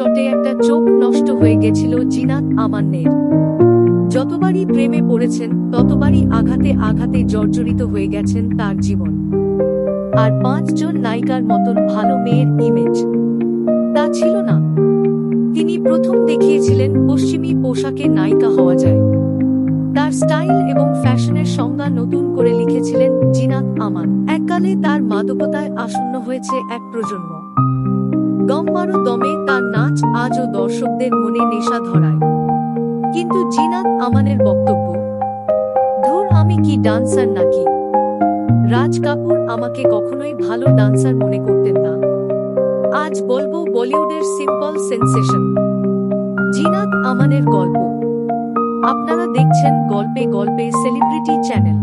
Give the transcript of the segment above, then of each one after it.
চটে একটা চোখ নষ্ট হয়ে গেছিল জিনাত আমান্নের। যতবারই প্রেমে পড়েছেন, ততবারই আঘাতে আঘাতে জর্জরিত হয়ে গেছেন তার জীবন। আর পাঁচজন নায়িকার মতন ভালো মেয়ের ইমেজ তা ছিল না। তিনি প্রথম দেখিয়েছিলেন পশ্চিমী পোশাকে নায়িকা হওয়া যায়। তার স্টাইল এবং ফ্যাশনের সংজ্ঞা নতুন করে লিখেছিলেন জিনাত আমান এককালে তার মাদকতায় আসন্ন হয়েছে এক প্রজন্ম। দম দমে তার নাচ আজও দর্শকদের মনে নেশা ধরায়। কিন্তু জিনাত আমানের বক্তব্য, ধুর আমি কি ডান্সার নাকি? রাজ কাপুর আমাকে কখনোই ভালো ডান্সার মনে করতেন না। আজ বলব বলিউডের সিম্পল সেন্সেশন। জিনাত আমানের গল্প। আপনারা দেখছেন গল্পে গল্পে সেলিব্রিটি চ্যানেল।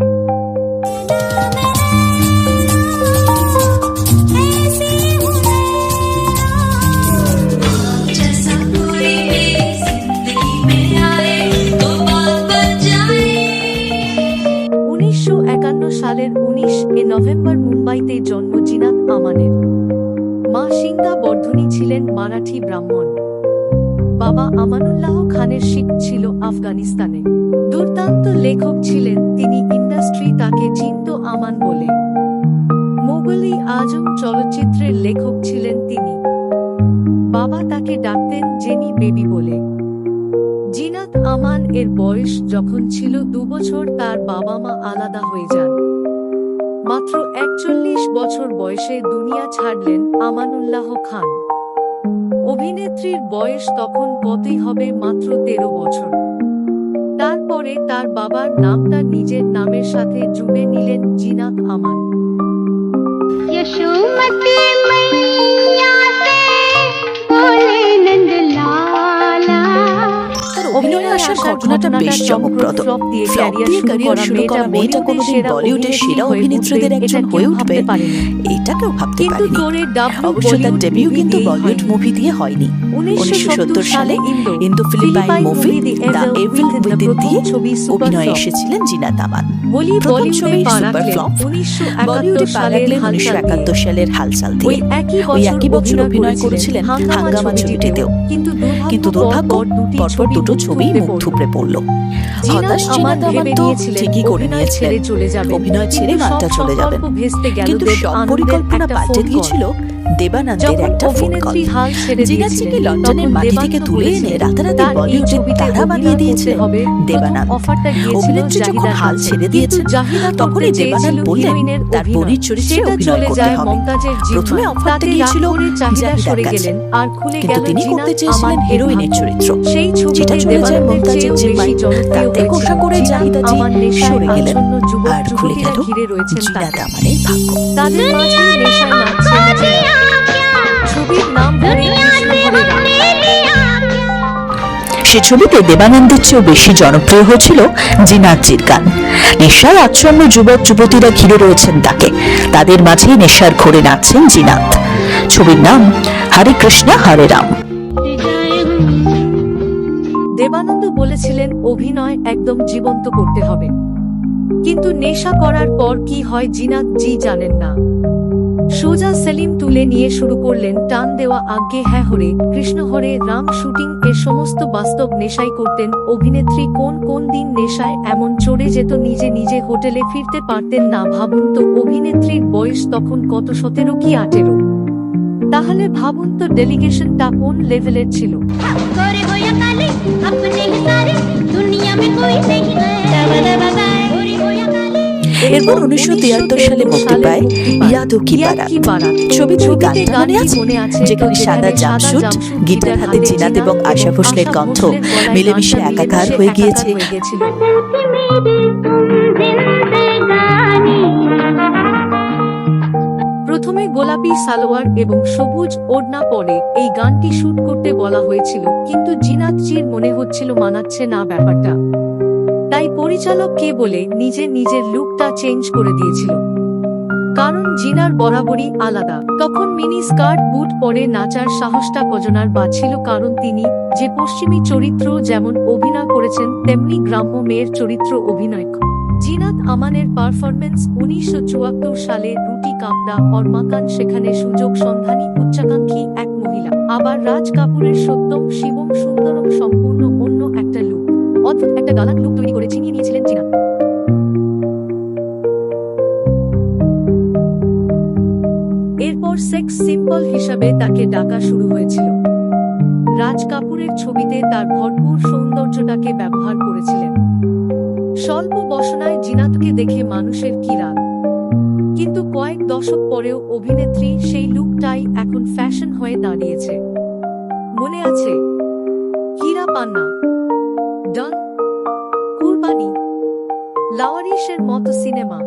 আমানুল্লাহ খানের শিখ ছিল আফগানিস্তানে। দুর্দান্ত লেখক ছিলেন তিনি ইন্ডাস্ট্রি তাকে চিন্ত আমান বলে। মোগলি আজম চলচ্চিত্রের লেখক ছিলেন তিনি। বাবা তাকে ডাকতেন জেনি বেবি বলে। জিনাত আমান এর বয়স যখন ছিল দুবছর তার বাবা মা আলাদা হয়ে যান। মাত্র একচল্লিশ বছর বয়সে দুনিয়া ছাড়লেন আমানুল্লাহ খান। অভিনেত্রীর বয়স তখন কতই হবে মাত্র তেরো বছর। তারপরে তার বাবার নাম তার নিজের নামের সাথে জুড়ে নিলেন জিনাত আমান। আসার ঘটনাটা বেশ চমকপ্রদ ফ্লপ দিয়ে ক্যারিয়ার শুরু করা মেয়েটা কোনোদিন বলিউডের সেরা অভিনেত্রীদের একজন হয়ে উঠবে। এটা কেউ ভাবতে পারেনি। অবশ্য তার ডেবিউ কিন্তু বলিউড মুভি দিয়ে হয়নি। উনিশশো সত্তর সালে Indo Philippine movie the evil within দিয়ে অভিনয়ে এসেছিলেন জিনা প্রথম ছবি সুপার ফ্লপ উনিশশো বলিউডে একাত্তর পা সালের উনিশশো হালচাল একাত্তর দিয়ে। সালের হালচাল ওই দিয়ে একই ওই একই বছর অভিনয় করেছিলেন হাঙ্গামা ছবিটিতেও কিন্তু দুর্ভাগ্য পরপর দুটো ছবি মুখ থুবড়ে পড়ল। হতাশ আমার তো ঠিকই করে নিয়েছিলেন অভিনয় ছেড়ে গানটা চলে যাবেন। কিন্তু সব পরিকল্পনা পাল্টে গিয়েছিল। দেবানন্দের একটা ফোন কল দিয়েছিলেন, লন্ডনের মাটি থেকে তুলে এনে রাতারাতি তার এই বলিউডে ছবিতে তারা বানিয়ে হবে। দেবানন্দ। অভিনেত্রী যখন হাল ছেড়ে জাহিদা তখনই দেবানন্দ বললেন তার অভিনয়। চরিত্রে অভিনয় করতে হবে। প্রথমে। অফারটা গিয়েছিল জাহিদার কাছে। গেলেন আর খুলে কিন্তু তিনি করতে চেয়েছিলেন হিরোইনের চরিত্র যেটা চলে যায় মমতাজের জিম্মায়। তাতে কোষা করে জাহিদাজি সরে গেলেন আর খুলে গেল জিনা দামানের ভাগ্য তাদের মাঝে নেশায় নাচছেন নাম। সে ছবিতে দেবানন্দের চেয়েও বেশি জনপ্রিয় হয়েছিল জিনাতজির গান। নেশার আচ্ছন্ন যুবক যুবতীরা ঘিরে রয়েছেন তাকে। তাদের মাঝেই নেশার ঘোরে নাচছেন জিনাত। ছবির নাম হরে কৃষ্ণ হরে রাম। দেবানন্দ বলেছিলেন অভিনয় একদম জীবন্ত করতে হবে। কিন্তু নেশা করার পর কি হয় জিনাত জি জানেন না। সোজা সেলিম তুলে নিয়ে শুরু করলেন টান দেওয়া আজ্ঞে হ্যাঁ হরে, কৃষ্ণ হরে, রাম শুটিং এর সমস্ত বাস্তব নেশাই করতেন, অভিনেত্রী কোন কোন দিন নেশায় এমন চড়ে যেত নিজে নিজে হোটেলে ফিরতে পারতেন না ভাবুন তো অভিনেত্রীর বয়স তখন কত সতেরো কি আঠেরো। তাহলে ভাবুন তো ডেলিগেশনটা কোন লেভেলের ছিল। এরপর উনিশশো তিয়াত্তর সালে মুক্তি পায় ইয়াদু কি মনে আছে? যেখানে সাদা জামশুট গিটার হাতে এবং আশা ভোসলের কণ্ঠ মিলেমিশে একাকার হয়ে গিয়েছে। প্রথমে গোলাপি সালোয়ার এবং সবুজ ওড়না পরে এই গানটি শুট করতে বলা হয়েছিল কিন্তু জিনাতজির মনে হচ্ছিল মানাচ্ছে না ব্যাপারটা। পরিচালক কে বলে নিজে নিজের লুকটা চেঞ্জ করে দিয়েছিল। কারণ জিনার বরাবরই আলাদা। তখন মিনি স্কার্ট, বুট পরে নাচার সাহসটা কজনার বাছিল কারণ তিনি যে পশ্চিমী চরিত্র যেমন অভিনয় করেছেন, তেমনি গ্রাম্য মেয়ের চরিত্র অভিনয় জিনাত আমানের পারফরমেন্স উনিশশো চুয়াত্তর সালে রুটি কামড়া অর মাকান সেখানে সুযোগ সন্ধানী উচ্চাকাঙ্ক্ষী এক মহিলা। আবার রাজ কাপুরের সত্যম, শিবম, সুন্দরম সম্পূর্ণ অন্য একটা একটা গালান লুক তৈরি করে ছিনিয়ে নিয়েছিলেন জিনাত এরপর সেক্স সিম্পল হিসাবে তাকে ডাকা শুরু হয়েছিল। রাজ কাপুরের ছবিতে তার ভরপুর সৌন্দর্যটাকে ব্যবহার করেছিলেন। স্বল্প বসনায় জিনাতকে দেখে মানুষের কি রাগ। কিন্তু কয়েক দশক পরেও অভিনেত্রী সেই লুকটাই এখন ফ্যাশন হয়ে দাঁড়িয়েছে। মনে আছে মতো সিনেমা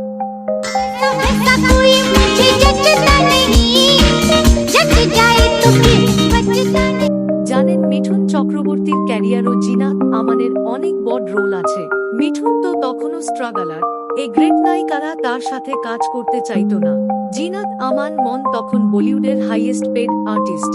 জানেন মিঠুন চক্রবর্তীর ক্যারিয়ার ও জিনাত আমানের অনেক বড় রোল আছে। মিঠুন তো তখনও স্ট্রাগলার। এই গ্রেট নায়িকারা তার সাথে কাজ করতে চাইত না। জিনাত আমান মন তখন বলিউডের হাইয়েস্ট পেড আর্টিস্ট।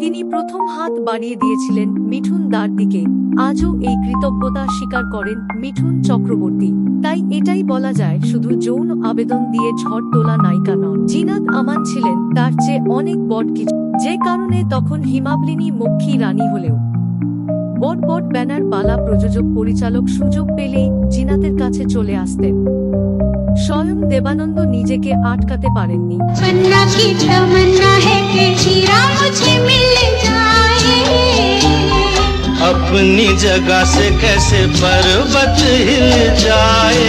তিনি প্রথম হাত বাড়িয়ে দিয়েছিলেন মিঠুন দার দিকে। আজও এই কৃতজ্ঞতা স্বীকার করেন মিঠুন চক্রবর্তী। তাই এটাই বলা যায়, শুধু যৌন আবেদন দিয়ে ঝড় তোলা নায়িকা নন। জিনাত আমান ছিলেন তার চেয়ে অনেক বট কিছু। যে কারণে তখন হিমাবলিনী মক্ষী রানী হলেও। বট বট ব্যানার বালা প্রযোজক পরিচালক সুযোগ পেলেই জিনাতের কাছে চলে আসতেন। স্বয়ং দেবানন্দ নিজেকে আটকাতে পারেননি। अपनी जगह से कैसे पर्वत हिल जाए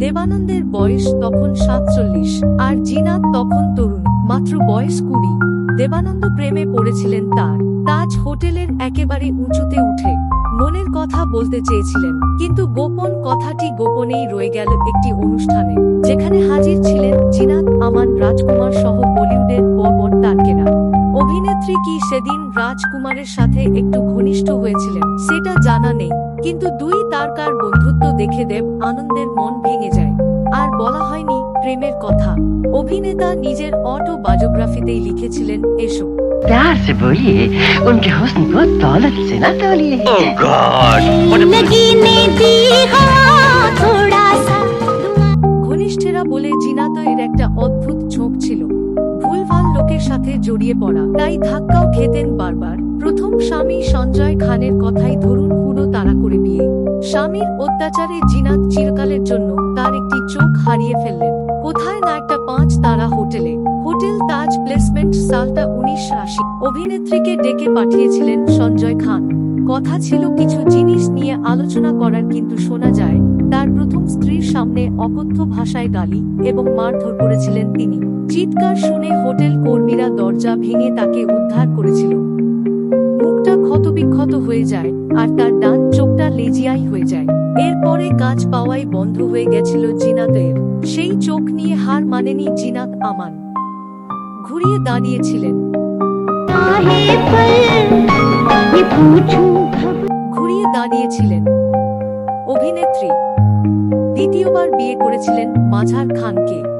দেবানন্দের বয়স তখন সাতচল্লিশ আর জিনাত তখন তরুণ মাত্র বয়স কুড়ি দেবানন্দ প্রেমে পড়েছিলেন তার তাজ হোটেলের একেবারে উঁচুতে উঠে মনের কথা বলতে চেয়েছিলেন কিন্তু গোপন কথাটি গোপনেই রয়ে গেল একটি অনুষ্ঠানে যেখানে হাজির ছিলেন জিনাত আমান রাজকুমার সহ বলিউডের বড় বড় তারকেরা অভিনেত্রী কি সেদিন রাজকুমারের সাথে একটু ঘনিষ্ঠ হয়েছিলেন সেটা জানা নেই কিন্তু দুই তারকার বন্ধুত্ব দেখে দেব আনন্দের মন ভেঙে যায় আর বলা হয়নি প্রেমের কথা অভিনেতা নিজের অটো বায়োগ্রাফিতেই লিখেছিলেন এসো प्यार से बोलिए उनके हुस्न को दौलत से न तोलिए Oh God! जिंदगी ने दी हो थोड़ा सा ঘনিষ্ঠেরা বলে জিনাতয়ের একটা জড়িয়ে পড়া। তাই ধাক্কাও খেতেন বারবার। প্রথম স্বামী সঞ্জয় খানের কথাই ধরুন হুড়ো তাড়া করে বিয়ে স্বামীর অত্যাচারে জিনাত চিরকালের জন্য তার একটি চোখ হারিয়ে ফেললেন। কোথায় না একটা পাঁচ তারা হোটেলে। হোটেল তাজ প্লেসমেন্ট সালটা উনিশ আশি। অভিনেত্রীকে ডেকে পাঠিয়েছিলেন সঞ্জয় খান। কথা ছিল কিছু জিনিস নিয়ে আলোচনা করার কিন্তু শোনা যায়, তার প্রথম স্ত্রীর সামনে অকথ্য ভাষায় গালি এবং মারধর করেছিলেন তিনি। চিৎকার শুনে হোটেল কর্মীরা দরজা ভেঙে তাকে উদ্ধার করেছিল। মুখটা ক্ষতবিক্ষত হয়ে যায় আর তার ডান চোখটা লেজিয়াই হয়ে যায়। এরপরে কাজ পাওয়াই বন্ধ হয়ে গেছিল জিনাতের। সেই চোখ নিয়ে হার মানেনি জিনাত আমান। ঘুরিয়ে দাঁড়িয়েছিলেন। ঘুরিয়ে দাঁড়িয়েছিলেন। অভিনেত্রী দ্বিতীয়বার বিয়ে করেছিলেন মাঝার খানকে।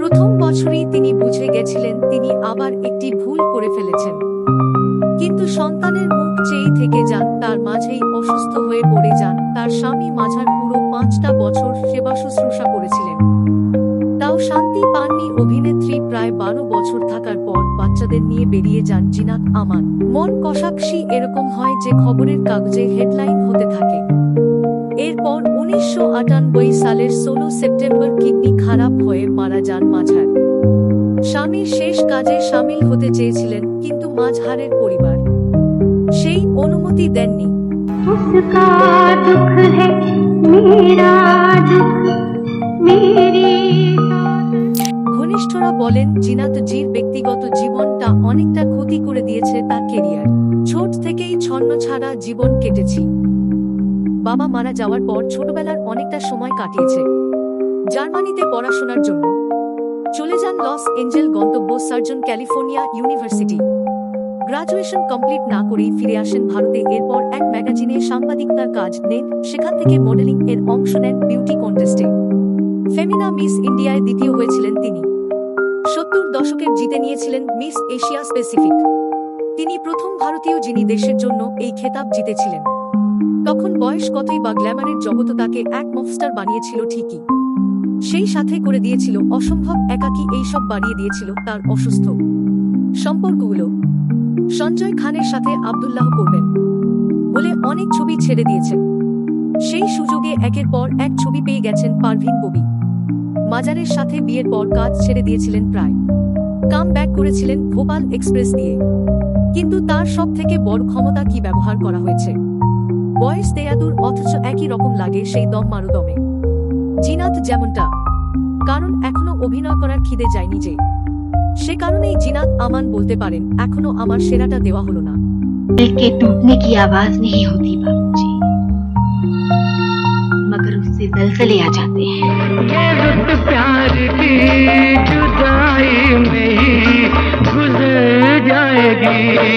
প্রথম বছরই তিনি বুঝে গেছিলেন তিনি আবার একটি ভুল করে ফেলেছেন। কিন্তু সন্তানের মুখ চেয়েই থেকে যান, তার মাঝেই অসুস্থ হয়ে পড়ে যান, তার স্বামী মাঝার পুরো পাঁচটা বছর সেবা শুশ্রূষা করেছিলেন। তাও শান্তি পাননি অভিনেত্রী প্রায় বারো বছর থাকার পর বাচ্চাদের নিয়ে বেরিয়ে যান জিনাত আমান। মন কষাকষি এরকম হয় যে খবরের কাগজে হেডলাইন হতে থাকে। এরপর উনিশশো সালের ষোলো সেপ্টেম্বর কিডনি খারাপ হয়ে মারা যান মাঝার। স্বামীর শেষ কাজে সামিল হতে চেয়েছিলেন কিন্তু মাঝহারের পরিবার। সেই অনুমতি দেননি। ঘনিষ্ঠরা বলেন জিনাত জির ব্যক্তিগত জীবনটা অনেকটা ক্ষতি করে দিয়েছে তার কেরিয়ার ছোট থেকেই ছন্ন ছাড়া জীবন কেটেছি। বাবা মারা যাওয়ার পর ছোটবেলার অনেকটা সময় কাটিয়েছে। জার্মানিতে পড়াশোনার জন্য। চলে যান লস এঞ্জেল গন্তব্য surgeon California university. Graduation complete না করেই ফিরে আসেন ভারতে। এরপর এক ম্যাগাজিনে সাংবাদিকতার কাজ নেন। সেখান থেকে মডেলিং এর অংশ নেন বিউটি কন্টেস্টে। ফেমিনা মিস ইন্ডিয়ায় দ্বিতীয় হয়েছিলেন তিনি। সত্তর দশকের জিতে নিয়েছিলেন মিস এশিয়া স্পেসিফিক তিনি প্রথম ভারতীয় যিনি দেশের জন্য এই খেতাব জিতেছিলেন। তখন বয়স কতই বা গ্ল্যামারের জগৎ তাকে এক মফস্টার বানিয়েছিল ঠিকই। সেই সাথে করে দিয়েছিল অসম্ভব একাকী এইসব বাড়িয়ে দিয়েছিল তার অসুস্থ সম্পর্কগুলো। সঞ্জয় খানের সাথে আব্দুল্লাহ করবেন বলে অনেক ছবি ছেড়ে দিয়েছেন। সেই সুযোগে একের পর এক ছবি পেয়ে গেছেন পারভিন ববি। মাজারের সাথে বিয়ের পর কাজ ছেড়ে দিয়েছিলেন প্রায়। কাম ব্যাক করেছিলেন ভোপাল এক্সপ্রেস দিয়ে। কিন্তু তার সব থেকে বড় ক্ষমতা কি ব্যবহার করা হয়েছে? বয়স দেয়াদুর অথচ একই রকম লাগে সেই দম মারু দমে জিনাত যেমনটা কারণ এখনো অভিনয় করার খিদে যায়নি যে সে কারণেই জিনাত আমান বলতে পারেন এখনো আমার সেরাটা দেওয়া হলো না दिल के टूटने की आवाज नहीं होती बाबूजी मगर उससे जलजले आ जाते हैं ये वक्त प्यार की जुदाई में ही गुजर जाएगी